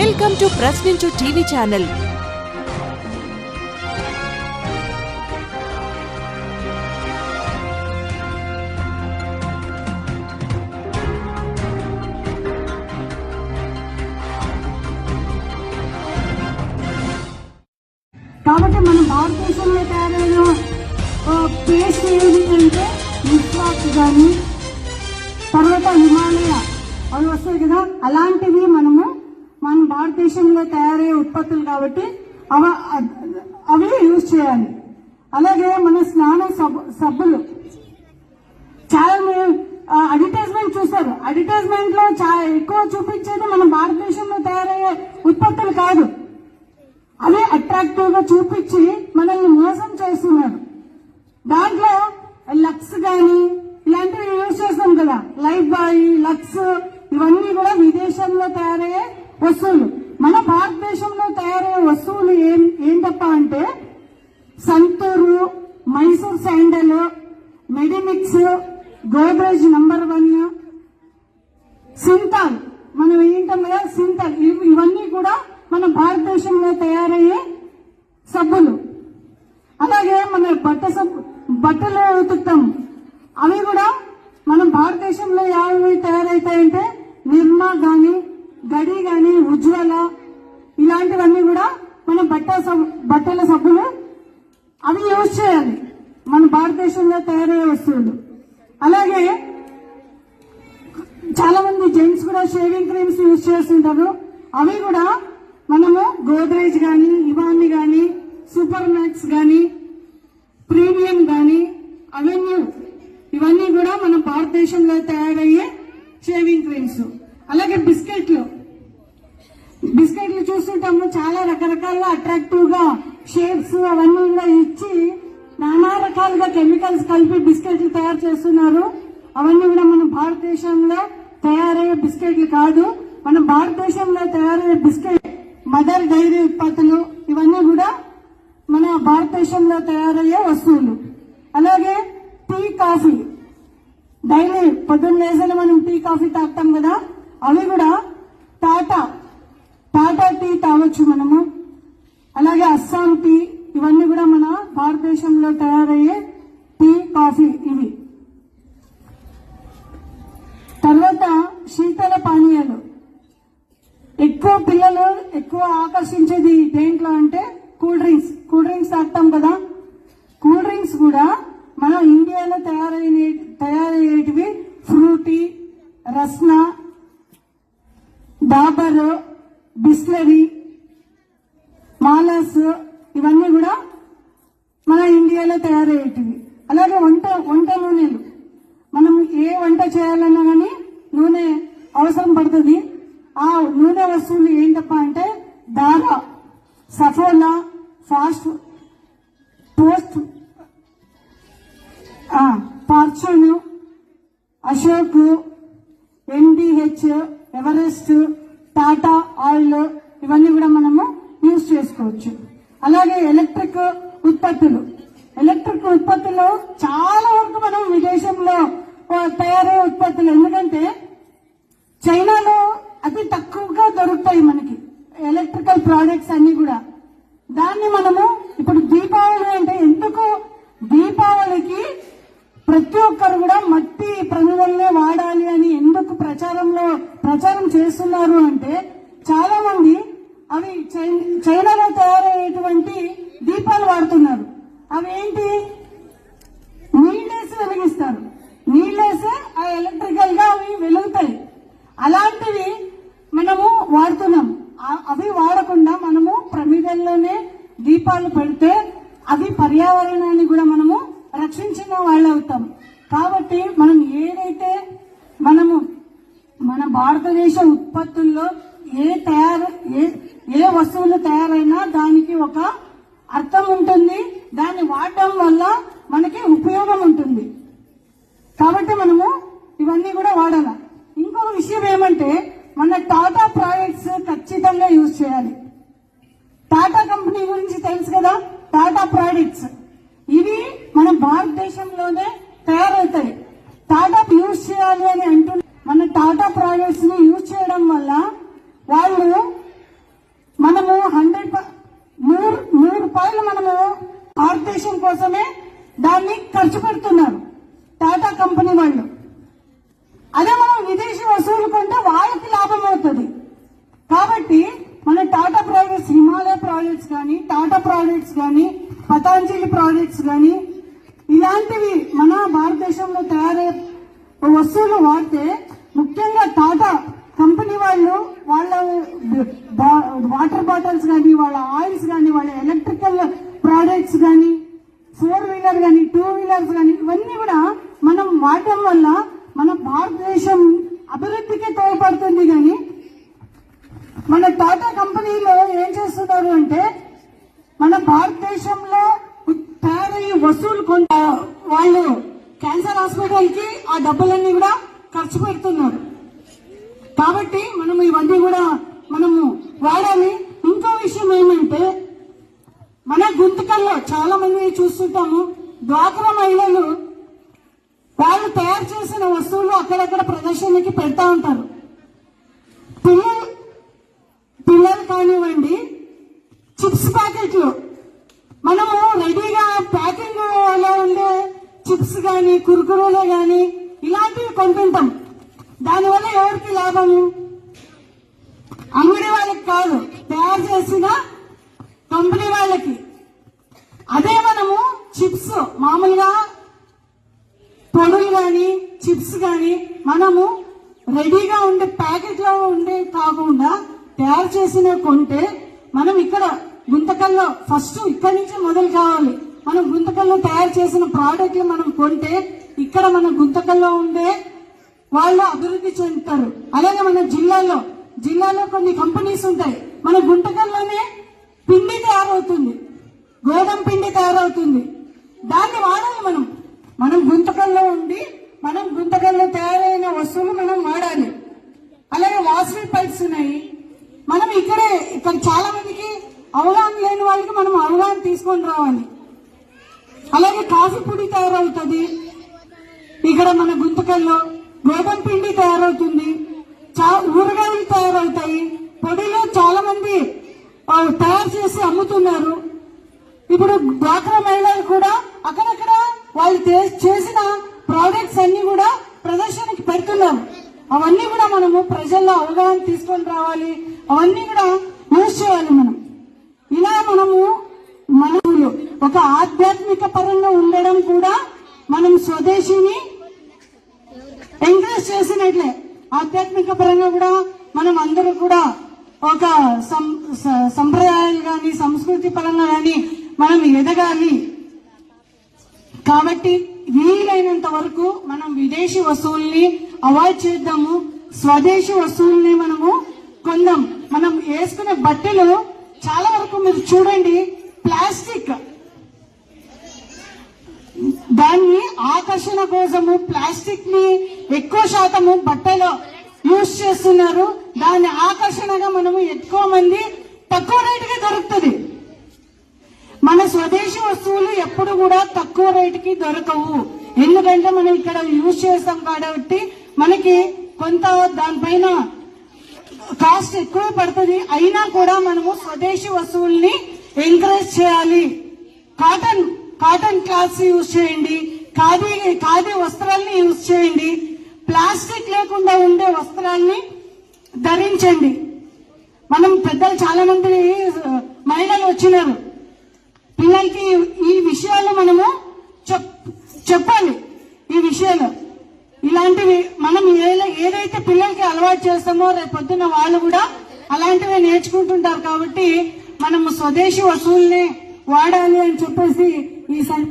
Welcome to ప్రశ్నించు TV channel కాబట్టి మన భారతదేశంలో తయారైన ప్లేస్ పేస్ట్ ఏది అంటే విశ్వాస్ కానీ తర్వాత హిమాలయ అవి వస్తాయి కదా అలాంటివి మనము మన భారతదేశంలో తయారయ్యే ఉత్పత్తులు కాబట్టి అవ అవి యూజ్ చేయాలి. అలాగే మన స్నాన సబ్బు సబ్బులు. చాలా అడ్వర్టైజ్మెంట్ చూస్తారు. అడ్వర్టైజ్మెంట్లో చాలా ఎక్కువ చూపించేది మన భారతదేశంలో తయారయ్యే ఉత్పత్తులు కాదు. అవి అట్రాక్టివ్గా చూపించి మనల్ని మోసం చేస్తున్నారు. దాంట్లో లక్స్ గాని ఇలాంటివి యూజ్ చేస్తాం కదా. లైఫ్ బాయ్ లక్స్ ఇవన్నీ కూడా విదేశంలో తయారయ్యే వస్తువులు మన భారతదేశంలో తయారయ్యే వస్తువులు ఏం ఏంటప్ప అంటే Santoor Mysore sandal Medimix Godrej number one Cinthol. మనం ఏంటం కదా సింతాల్. ఇవి- ఇవన్నీ కూడా మన భారతదేశంలో తయారయ్యే సబ్బులు. అలాగే మన బట్ట సబ్బు బట్టలు ఉతుకుతాం. అవి కూడా మన భారతదేశంలో యాభై తయారవుతాయంటే నిర్మా కానీ గడి గాని ఉజ్వల ఇలాంటివన్నీ కూడా మనం బట్ట బట్టల సబ్బులు అవి యూజ్ చేయాలి. మన భారతదేశంలో తయారయ్యే వస్తువులు. అలాగే చాలా మంది జెంట్స్ కూడా షేవింగ్ క్రీమ్స్ యూజ్ చేస్తుంటారు. అవి కూడా మనము గోద్రేజ్ కానీ ఇవాన్ని కానీ సూపర్ మ్యాక్స్ కానీ ప్రీమియం కానీ అవెన్యూ ఇవన్నీ కూడా మన భారతదేశంలో తయారయ్యే షేవింగ్ క్రీమ్స్. అలాగే బిస్కెట్లు. బిస్కెట్లు చూస్తుంటాము. చాలా రకరకాల అట్రాక్టివ్గా షేప్స్ అవన్నీ కూడా ఇచ్చి నానా రకాలుగా కెమికల్స్ కలిపి బిస్కెట్లు తయారు చేస్తున్నారు. అవన్నీ కూడా మన భారతదేశంలో తయారయ్యే బిస్కెట్లు కాదు. మన భారతదేశంలో తయారయ్యే బిస్కెట్ మదర్ డైరీ ఉత్పత్తులు ఇవన్నీ కూడా మన భారతదేశంలో తయారయ్యే వస్తువులు. అలాగే టీ కాఫీ డైలీ పొద్దున్న లేసని మనం టీ కాఫీ తాగుతాం కదా. అవి కూడా టాటా టాటా టీ తాగొచ్చు మనము అలాగే అస్సాం టీ ఇవన్నీ కూడా మన భారతదేశంలో తయారయ్యే టీ కాఫీ ఇవి. తర్వాత శీతల పానీయాలు. ఎక్కువ పిల్లలు ఎక్కువ ఆకర్షించేది దేంట్లో అంటే కూల్ డ్రింక్స్. కూల్ డ్రింక్స్ తాగుతాం కదా. కూల్ డ్రింక్స్ కూడా మన ఇండియాలో తయారైన తయారయ్యేటివి ఫ్రూటీ రస్నా డాబర్ బిస్లరీ మాలాస్ ఇవన్నీ కూడా మన ఇండియాలో తయారయ్యేటివి. అలాగే వంట వంట నూనెలు. మనం ఏ వంట చేయాలన్నా కానీ నూనె అవసరం పడుతుంది. ఆ నూనె వస్తువులు ఏంటప్ప అంటే దారా సఫోలా ఫాస్ట్ post Fortune Ashok NDH Everest Tata oil ఇవన్నీ కూడా మనము యూజ్ చేసుకోవచ్చు. అలాగే ఎలక్ట్రిక్ ఉత్పత్తులు. ఎలక్ట్రిక్ ఉత్పత్తులు చాలా వరకు మనం విదేశంలో తయారయ్యే ఉత్పత్తులు. ఎందుకంటే చైనాలో అతి తక్కువగా దొరుకుతాయి మనకి ఎలక్ట్రికల్ ప్రోడక్ట్స్ అన్ని కూడా. దాన్ని మనము ఇప్పుడు దీపావళి అంటే ఎందుకు? దీపావళికి ప్రతి ఒక్కరు కూడా మట్టి ప్రమిదల్నే ప్రచారంలో ప్రచారం చేస్తున్నారు అంటే చాలా మంది అవి చైనాలో తయారయ్యేటువంటి దీపాలు వాడుతున్నారు. అవి ఏంటి నీళ్ళేసి వెలిగిస్తారు. నీళ్ళేసి ఆ ఎలక్ట్రికల్గా అవి వెలుగుతాయి. అలాంటివి మనము వాడుతున్నాం. అవి వాడకుండా మనము ప్రమిదల్లోనే దీపాలు పెడితే అవి పర్యావరణాన్ని కూడా మనము రక్షించిన వాళ్ళు అవుతాం కాబట్టి మనం ఏదైతే మనము మన భారతదేశ ఉత్పత్తుల్లో ఏ తయారు ఏ ఏ వస్తువులు తయారైనా దానికి ఒక అర్థం ఉంటుంది. దాన్ని వాడటం వల్ల మనకి ఉపయోగం ఉంటుంది. కాబట్టి మనము ఇవన్నీ కూడా వాడాల. ఇంకొక విషయం ఏమంటే మన టాటా ప్రాజెక్ట్స్ ఖచ్చితంగా యూజ్ చేయాలి. టాటా కంపెనీ గురించి తెలుసు కదా? టాటా ప్రాడక్ట్స్ ఇవి మన భారతదేశంలోనే తయారవుతాయి. టాటా యూజ్ చేయాలి అని అంటున్న మన టాటా ప్రోడక్ట్స్ని యూజ్ చేయడం వల్ల వాళ్ళు మనము హండ్రెడ్ నూరు నూరు రూపాయలు మనము ఆర్టేషన్ కోసమే దాన్ని ఖర్చు పెడుతున్నారు టాటా కంపెనీ వాళ్ళు. అదే మనం విదేశీ వస్తువులు కొంటే వాళ్ళకి లాభం అవుతుంది. కాబట్టి మన టాటా ప్రాజెక్ట్స్ హిమాలయ ప్రాజెక్ట్స్ కానీ టాటా ప్రాజెక్ట్స్ కానీ పతాంజలి ప్రాజెక్ట్స్ కానీ ఇలాంటివి మన భారతదేశంలో తయారయ్యే వస్తువులు వాడితే ముఖ్యంగా టాటా కంపెనీ వాళ్ళు వాళ్ళ వాటర్ బాటిల్స్ కానీ వాళ్ళ ఆయిల్స్ కానీ వాళ్ళ ఎలక్ట్రికల్ ప్రోడక్ట్స్ కానీ ఫోర్ వీలర్ కానీ టూ వీలర్స్ కానీ ఇవన్నీ కూడా మనం వాడటం వల్ల మన భారతదేశం అభివృద్ధికి తోడ్పడుతుంది కానీ మన టాటా కంపెనీలో ఏం చేస్తున్నారు అంటే మన భారతదేశంలో తయారయ్యే వస్తువులు కొంత వాళ్ళు క్యాన్సర్ హాస్పిటల్కి ఆ డబ్బులన్నీ కూడా ఖర్చు పెడుతున్నారు. కాబట్టి మనం ఇవన్నీ కూడా మనము వాడాలి. ఇంకో విషయం ఏమంటే మన గుంతకల్లో చాలా మంది చూస్తుంటాము డ్వాక్రా మహిళలు వాళ్ళు తయారు చేసిన వస్తువులు అక్కడక్కడ ప్రదర్శనకి పెడతా ఉంటారు. పిల్లలు పిల్లలు కానివ్వండి చిప్స్ ప్యాకెట్లు. మనము రెడీగా ప్యాకింగ్లో ఉండే చిప్స్ కానీ కురుకురులే కానీ ఇలాంటివి కొంటుంటాం. దానివల్ల ఎవరికి లాభము? అంగడి వాళ్ళకి కాదు తయారు చేసిన కంపెనీ వాళ్ళకి. అదే మనము చిప్స్ మామూలుగా పొడులు కానీ చిప్స్ కానీ మనము రెడీగా ఉండే ప్యాకెట్లో ఉండే కాకుండా తయారు చేసిన కొంటే మనం ఇక్కడ గుంతకల్లో ఫస్ట్ ఇక్కడి నుంచి మొదలు కావాలి. మనం గుంతకల్లో తయారు చేసిన ప్రోడక్ట్లు మనం కొంటే ఇక్కడ మన గుంతకల్లో ఉండే వాళ్ళు అభివృద్ధి చెందుతారు. అలాగే మన జిల్లాలో జిల్లాలో కొన్ని కంపెనీస్ ఉంటాయి. మన గుంటకల్లోనే పిండి తయారవుతుంది. గోధుమ పిండి తయారవుతుంది. దాన్ని వాడాలి మనం. మనం గుంతకల్లో ఉండి మనం గుంతకల్లో తయారైన వస్తువులు మనం వాడాలి. అలాగే వాసవి పైప్స్ ఉన్నాయి. మనం ఇక్కడే ఇక్కడ చాలా మందికి అవగాహన లేని వాళ్ళకి మనం అవగాహన తీసుకొని రావాలి. అలాగే కాఫీ పొడి తయారవుతుంది. ఇక్కడ మన గుంతకల్లో గోధుమ పిండి తయారవుతుంది. ఊరగాయలు తయారవుతాయి. పొడిలో చాలా మంది తయారు చేసి అమ్ముతున్నారు. ఇప్పుడు డ్వాక్రా మహిళలు కూడా అక్కడక్కడ వాళ్ళు చేసిన ప్రోడక్ట్స్ అన్ని కూడా ప్రదర్శనకి పెడుతున్నారు అవన్నీ కూడా మనము ప్రజల్లో అవగాహన తీసుకొని రావాలి. అవన్నీ కూడా యూజ్ చేయాలి మనం. ఇలా మనము మనములు ఒక ఆధ్యాత్మిక పరంగా ఉండడం కూడా మనం స్వదేశీని ఎంకరేజ్ చేసినట్లే. ఆధ్యాత్మిక పరంగా కూడా మనం అందరూ కూడా ఒక సం- సంప్రదాయాలు కానీ సంస్కృతి పరంగా కానీ మనం ఎదగాలి. కాబట్టి వీలైనంత వరకు మనం విదేశీ వస్తువుల్ని అవాయిడ్ చేద్దాము. స్వదేశీ వస్తువుల్ని మనము కొందాం. మనం వేసుకునే బట్టలు చాలా వరకు మీరు చూడండి. ప్లాస్టిక్ దాన్ని ఆకర్షణ కోసము ప్లాస్టిక్ని ఎక్కువ శాతము బట్టలో యూజ్ చేస్తున్నారు. దాన్ని ఆకర్షణగా మనము ఎక్కువ మంది తక్కువ రేటుకి దొరుకుతుంది. మన స్వదేశీ వస్తువులు ఎప్పుడు కూడా తక్కువ రేటుకి దొరకవు. ఎందుకంటే మనం ఇక్కడ యూజ్ చేస్తాం కాబట్టి మనకి కొంత దానిపైన కాస్ట్ ఎక్కువ పడుతుంది. అయినా కూడా మనము స్వదేశీ వస్తువుల్ని ఎంకరేజ్ చేయాలి. కాటన్ కాటన్ క్లాత్స్ యూజ్ చేయండి ఖాదీ ఖాదీ వస్త్రాల్ని యూజ్ చేయండి ప్లాస్టిక్ లేకుండా ఉండే వస్త్రాల్ని ధరించండి. మనం పెద్దలు చాలా మంది మహిళలు వచ్చినారు. పిల్లలకి ఈ విషయాలు మనము చెప్- చెప్పాలి. ఈ విషయాలు. ఇలాంటివి మనం ఏదైతే పిల్లలకి అలవాటు చేస్తామో రేపు పొద్దున్న వాళ్ళు కూడా అలాంటివి నేర్చుకుంటుంటారు కాబట్టి మనము స్వదేశీ వస్తువుల్ని వాడాలి అని చెప్పేసి ఈ సం-